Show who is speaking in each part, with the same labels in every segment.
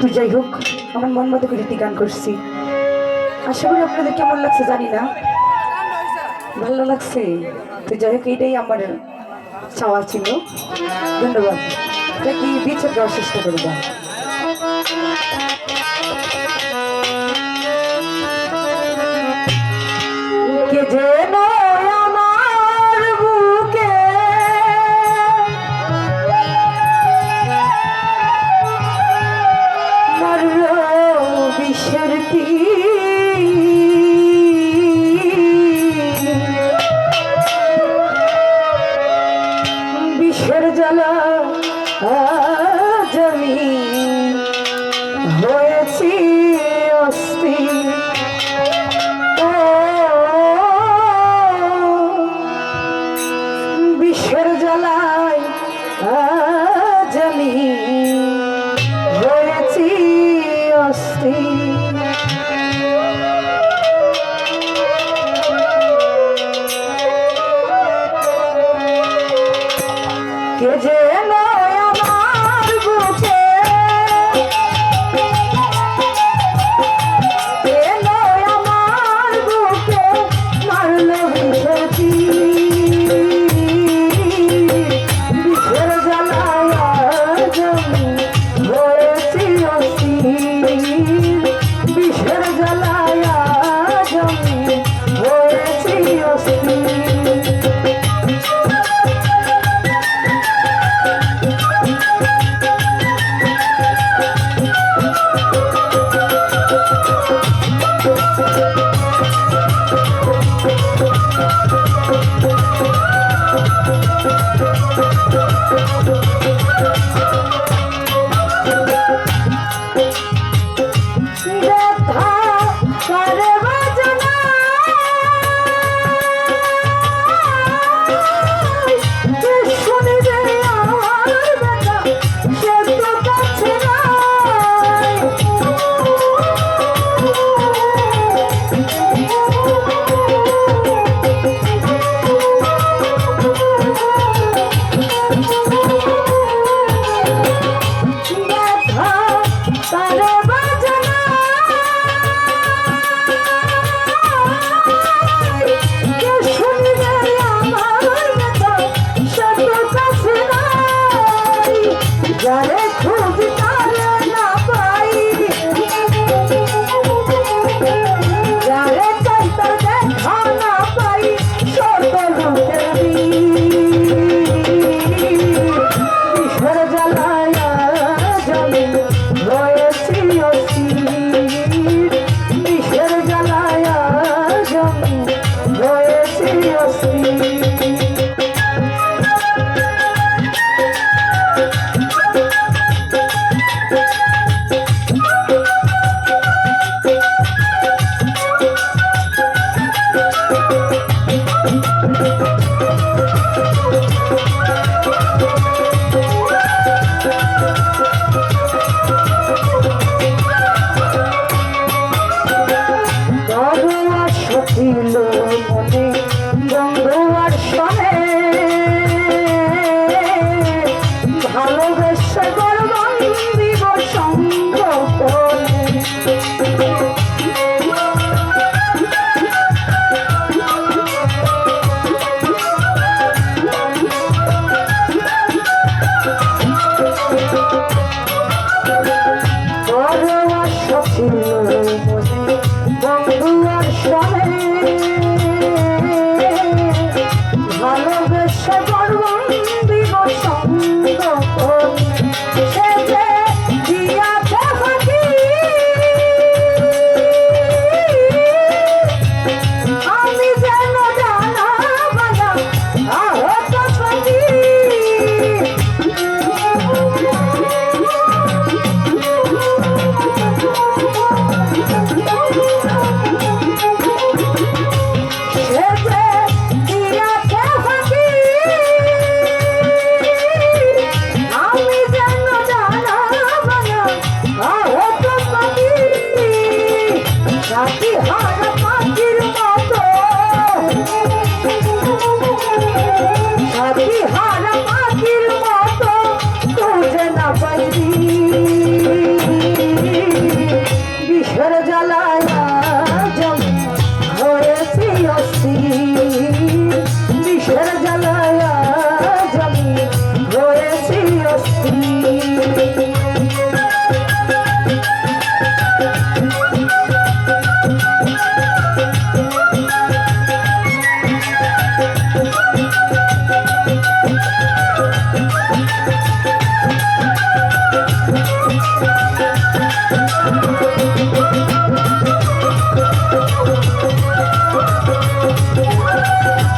Speaker 1: তো যাই হোক, আমার মন মতো করে একটি গান করছি। আশা করি আপনাদের কেমন লাগছে জানি না। ভালো লাগছে। তো যাই হোক, এইটাই আমার চাওয়া ছিল। ধন্যবাদ। কি দিচ্ছে দেওয়ার চেষ্টা করব আখের জ্বালায়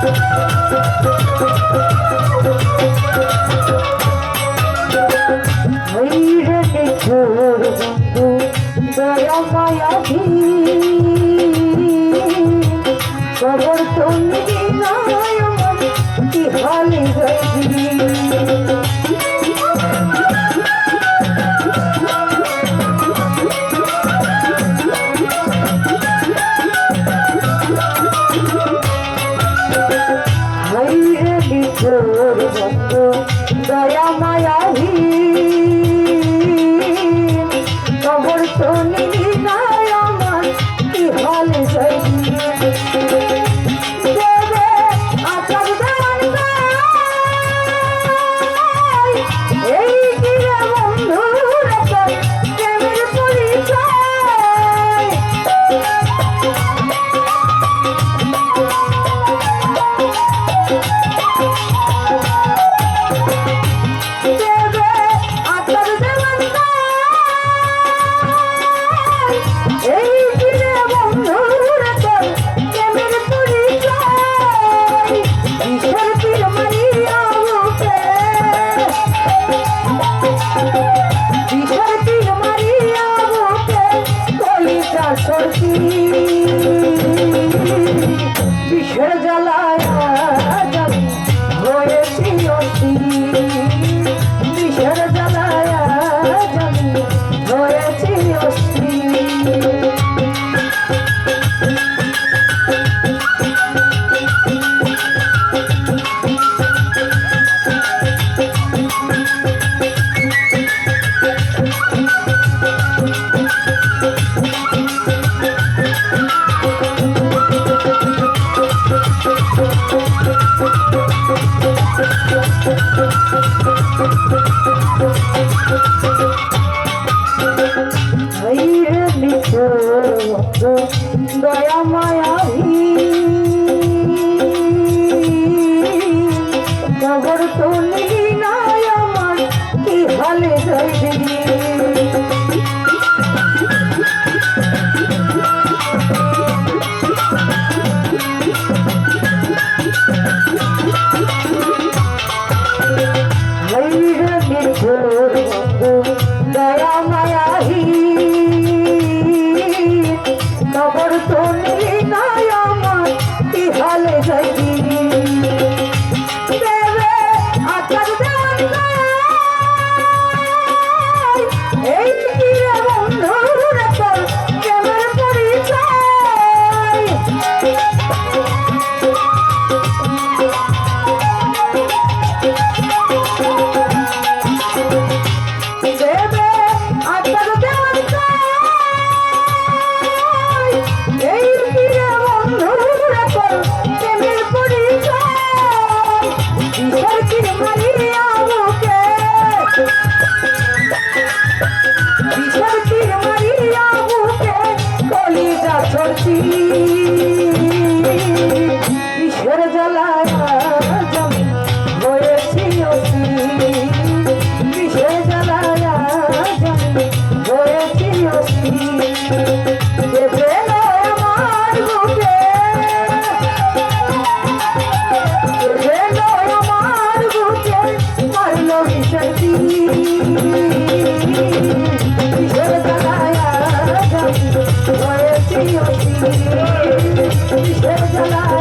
Speaker 1: Thank you. Dayama. জ্বালায় জানি হয়েছি অতি বন্ধু, 可以。Yeah.